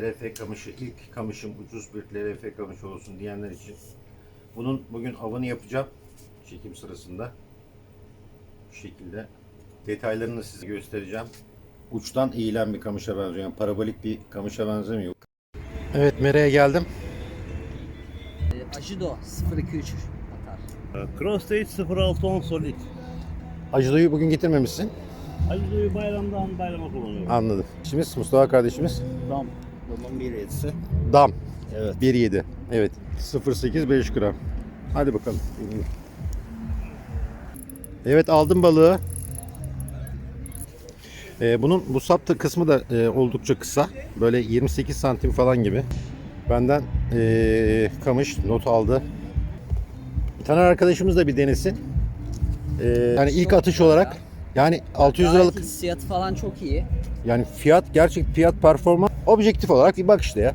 LRF kamışı, ilk kamışım ucuz bir LRF kamışı olsun diyenler için. Bunun bugün avını yapacağım. Çekim sırasında. Bu şekilde. Detaylarını size göstereceğim. Uçtan eğilen bir kamışa benziyor. Yani parabolik bir kamışa benzemiyor. Evet Mere'ye geldim. Ee, Ajido 023 atar. Cross Stage 0610 Solid. Ajido'yu bugün getirmemişsin. Azizo'yu bayramdan bayrama kullanıyorum. Anladım. İşimiz Mustafa kardeşimiz. Dam. Damın bir yetisi. Dam. Evet. 1.7. Evet. 0.8 5 gram. Hadi bakalım. Evet aldım balığı. Ee, bunun bu saptı kısmı da e, oldukça kısa. Böyle 28 santim falan gibi. Benden e, kamış not aldı. Taner arkadaşımız da bir denesin. Ee, yani ilk atış olarak yani 600 Gayet liralık hissiyatı falan çok iyi. yani fiyat gerçek fiyat performans objektif olarak bir bak işte ya.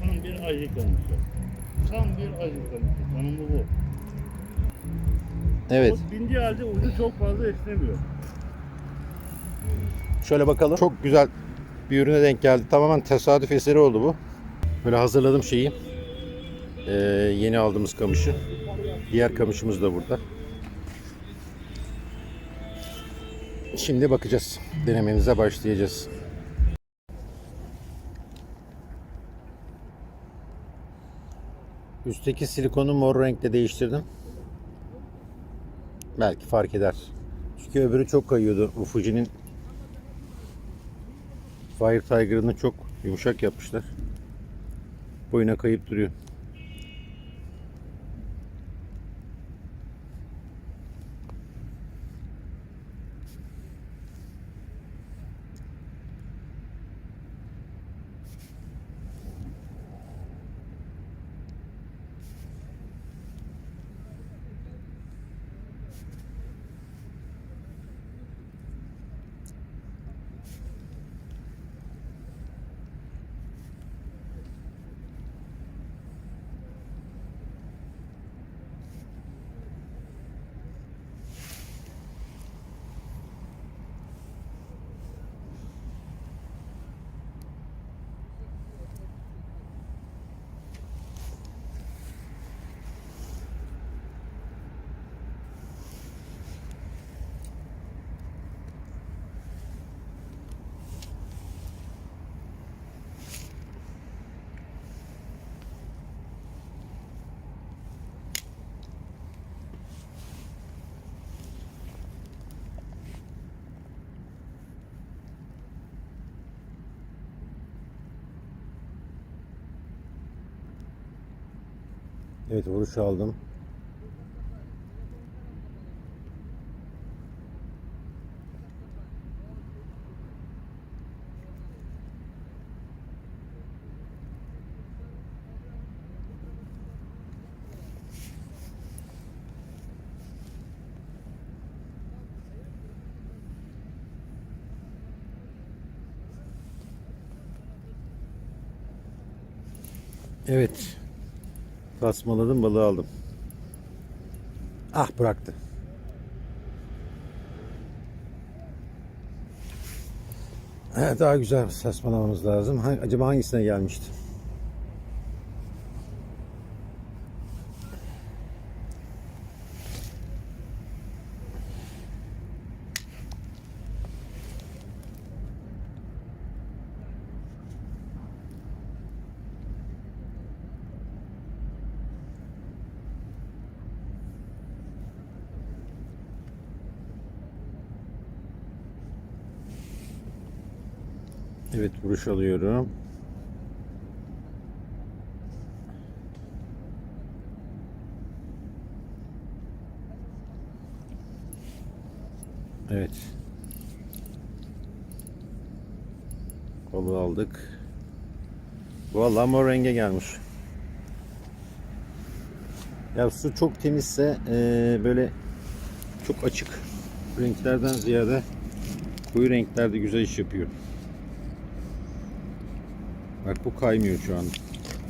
Tam bir acı kamışı. Tam bir acı kamışı. Tanımı bu. Evet. O bindiği halde ucu çok fazla esnemiyor. Şöyle bakalım. Çok güzel bir ürüne denk geldi. Tamamen tesadüf eseri oldu bu. Böyle hazırladım şeyi. Ee, yeni aldığımız kamışı. Diğer kamışımız da burada. Şimdi bakacağız. Denememize başlayacağız. Üstteki silikonu mor renkle değiştirdim. Belki fark eder. Çünkü öbürü çok kayıyordu. Bu Fuji'nin Fire Tiger'ını çok yumuşak yapmışlar. Boyuna kayıp duruyor. Evet vuruş aldım. Evet. Tasmaladım balığı aldım. Ah bıraktı. Evet, daha güzel tasmalamamız lazım. Acaba hangisine gelmişti? Evet vuruş alıyorum. Evet. Balığı aldık. Vallahi mor renge gelmiş. Ya su çok temizse eee, böyle çok açık renklerden ziyade koyu renklerde güzel iş yapıyor. Bak bu kaymıyor şu an.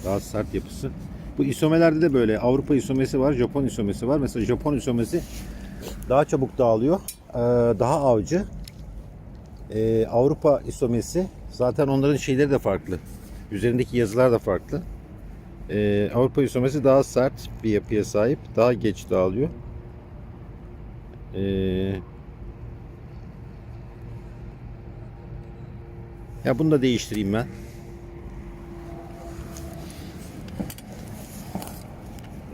Daha sert yapısı. Bu isomelerde de böyle Avrupa isomesi var, Japon isomesi var. Mesela Japon isomesi daha çabuk dağılıyor. e, daha avcı. E, Avrupa isomesi zaten onların şeyleri de farklı. Üzerindeki yazılar da farklı. E, Avrupa isomesi daha sert bir yapıya sahip. Daha geç dağılıyor. E, ya bunu da değiştireyim ben.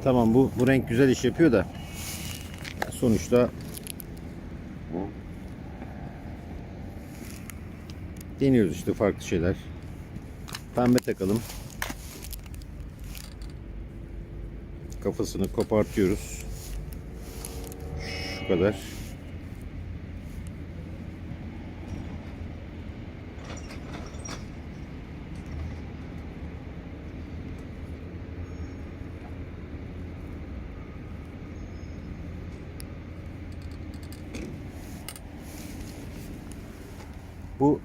Tamam bu bu renk güzel iş yapıyor da sonuçta deniyoruz işte farklı şeyler. Pembe takalım. Kafasını kopartıyoruz. Şu kadar. Bu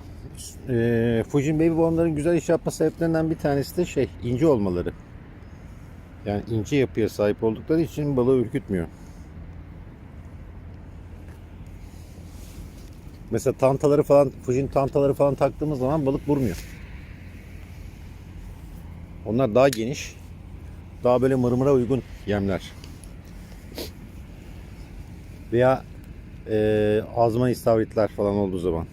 e, Fujin Baby Bomb'ların güzel iş yapma sebeplerinden bir tanesi de şey ince olmaları. Yani ince yapıya sahip oldukları için balığı ürkütmüyor. Mesela tantaları falan, Fujin tantaları falan taktığımız zaman balık vurmuyor. Onlar daha geniş, daha böyle mırmıra uygun yemler. Veya e, azman istavritler falan olduğu zaman.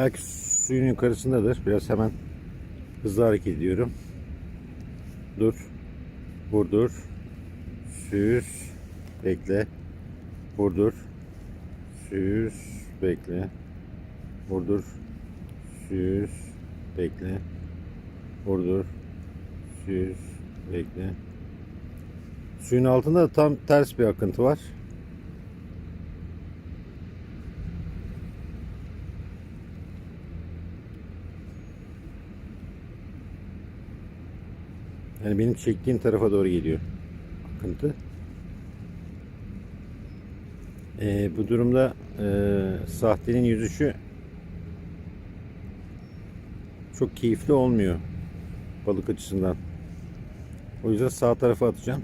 Belki suyun yukarısındadır. Biraz hemen hızlı hareket ediyorum. Dur. Vurdur. Süz. Bekle. Vurdur. Süz. Bekle. Vurdur. Süz. Bekle. Vurdur. Süz. Bekle. Suyun altında da tam ters bir akıntı var. Yani benim çektiğim tarafa doğru geliyor akıntı. Ee, bu durumda e, sahtenin yüzüşü çok keyifli olmuyor balık açısından. O yüzden sağ tarafa atacağım.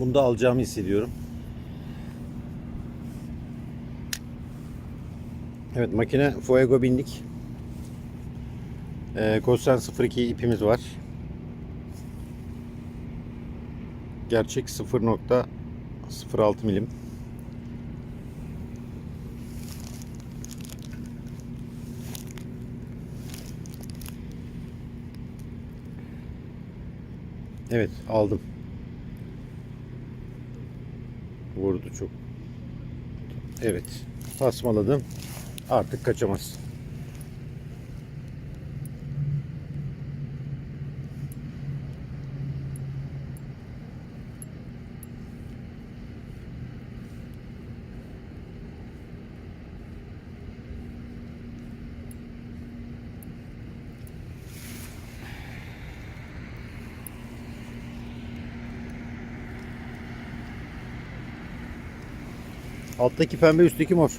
Bunu da alacağımı hissediyorum. Evet makine Fuego bindik. Ee, Kosten 02 ipimiz var. Gerçek 0.2 0.6 milim. Evet aldım. Vurdu çok. Evet. Tasmaladım. Artık kaçamaz. Alttaki pembe üstteki mor.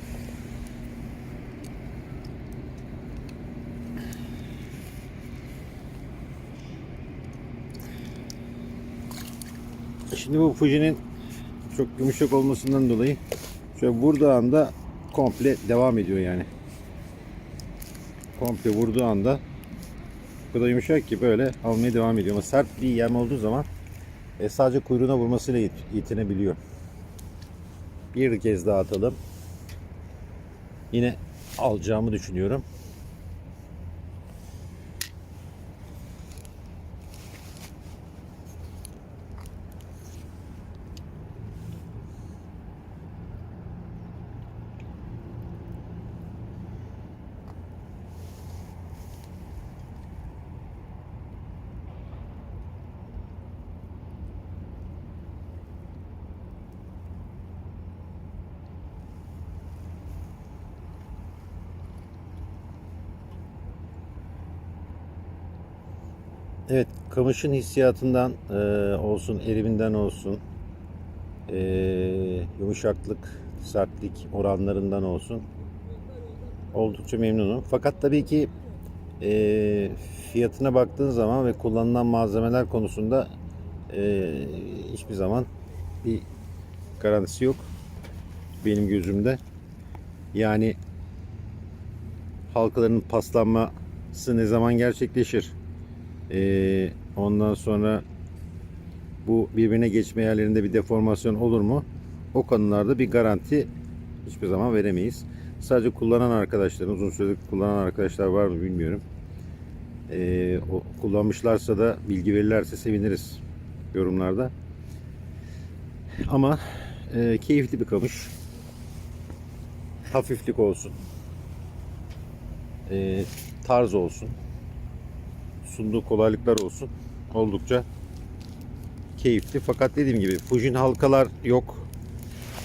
Şimdi bu Fuji'nin çok yumuşak olmasından dolayı şöyle vurduğu anda komple devam ediyor yani. Komple vurduğu anda o kadar yumuşak ki böyle almaya devam ediyor. Ama sert bir yem olduğu zaman e, sadece kuyruğuna vurmasıyla yet- yetinebiliyor. Bir kez daha atalım. Yine alacağımı düşünüyorum. Evet, kamışın hissiyatından e, olsun, eriminden olsun, e, yumuşaklık, sertlik oranlarından olsun oldukça memnunum. Fakat tabii ki e, fiyatına baktığın zaman ve kullanılan malzemeler konusunda e, hiçbir zaman bir garantisi yok benim gözümde. Yani halkaların paslanması ne zaman gerçekleşir? Ee, ondan sonra bu birbirine geçme yerlerinde bir deformasyon olur mu? O konularda bir garanti hiçbir zaman veremeyiz. Sadece kullanan arkadaşlar, uzun süredir kullanan arkadaşlar var mı bilmiyorum. Ee, o kullanmışlarsa da bilgi verirlerse seviniriz yorumlarda. Ama e, keyifli bir kamış. Hafiflik olsun. E, tarz olsun sunduğu kolaylıklar olsun. Oldukça keyifli. Fakat dediğim gibi Fujin halkalar yok.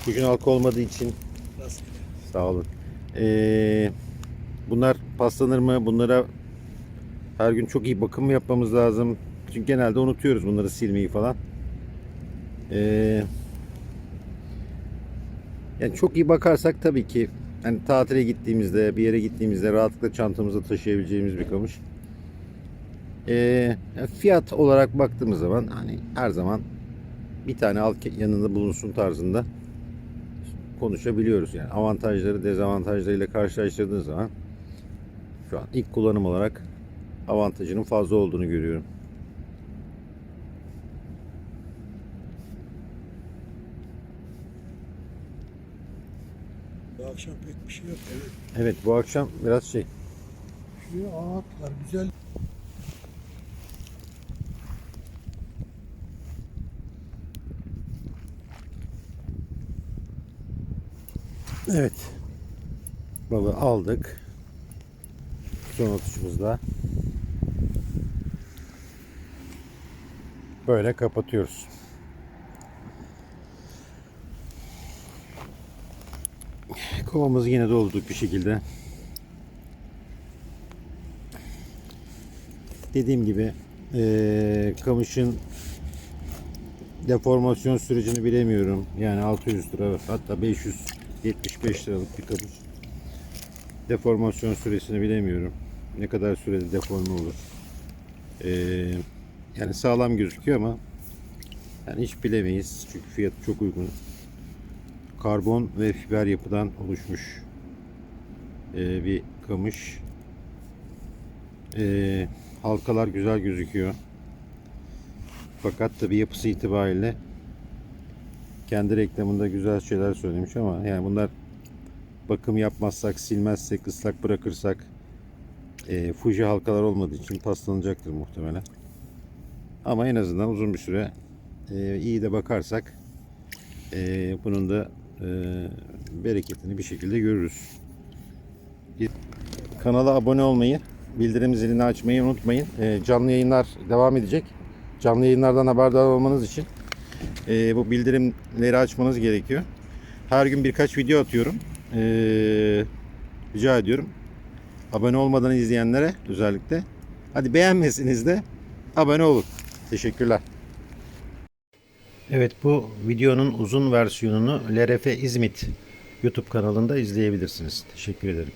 Fujin halka olmadığı için sağ olun. Ee, bunlar paslanır mı? Bunlara her gün çok iyi bakım yapmamız lazım. Çünkü genelde unutuyoruz bunları silmeyi falan. Ee, yani çok iyi bakarsak tabii ki hani tatile gittiğimizde, bir yere gittiğimizde rahatlıkla çantamızda taşıyabileceğimiz bir kamış. Ee, fiyat olarak baktığımız zaman hani her zaman bir tane al yanında bulunsun tarzında konuşabiliyoruz yani avantajları dezavantajlarıyla karşılaştırdığın zaman şu an ilk kullanım olarak avantajının fazla olduğunu görüyorum. Bu akşam pek bir şey yok. Evet. Evet bu akşam biraz şey Şuraya ağaçlar güzel. Evet. Balığı aldık. Son atışımızda. Böyle kapatıyoruz. Kovamızı yine doldurduk bir şekilde. Dediğim gibi eee kamışın deformasyon sürecini bilemiyorum. Yani 600 lira hatta 575 liralık bir kamış. Deformasyon süresini bilemiyorum. Ne kadar sürede deforme olur. Ee, yani sağlam gözüküyor ama yani hiç bilemeyiz. Çünkü fiyatı çok uygun. Karbon ve fiber yapıdan oluşmuş ee, bir kamış. Ee, halkalar güzel gözüküyor. Fakat tabi yapısı itibariyle kendi reklamında güzel şeyler söylemiş ama yani bunlar bakım yapmazsak, silmezsek, ıslak bırakırsak e, Fuji halkalar olmadığı için paslanacaktır muhtemelen. Ama en azından uzun bir süre e, iyi de bakarsak e, bunun da e, bereketini bir şekilde görürüz. Kanala abone olmayı, bildirim zilini açmayı unutmayın. E, canlı yayınlar devam edecek. Canlı yayınlardan haberdar olmanız için e, bu bildirimleri açmanız gerekiyor. Her gün birkaç video atıyorum. E, rica ediyorum. Abone olmadan izleyenlere özellikle. Hadi beğenmesiniz de abone olun. Teşekkürler. Evet bu videonun uzun versiyonunu LRF İzmit YouTube kanalında izleyebilirsiniz. Teşekkür ederim.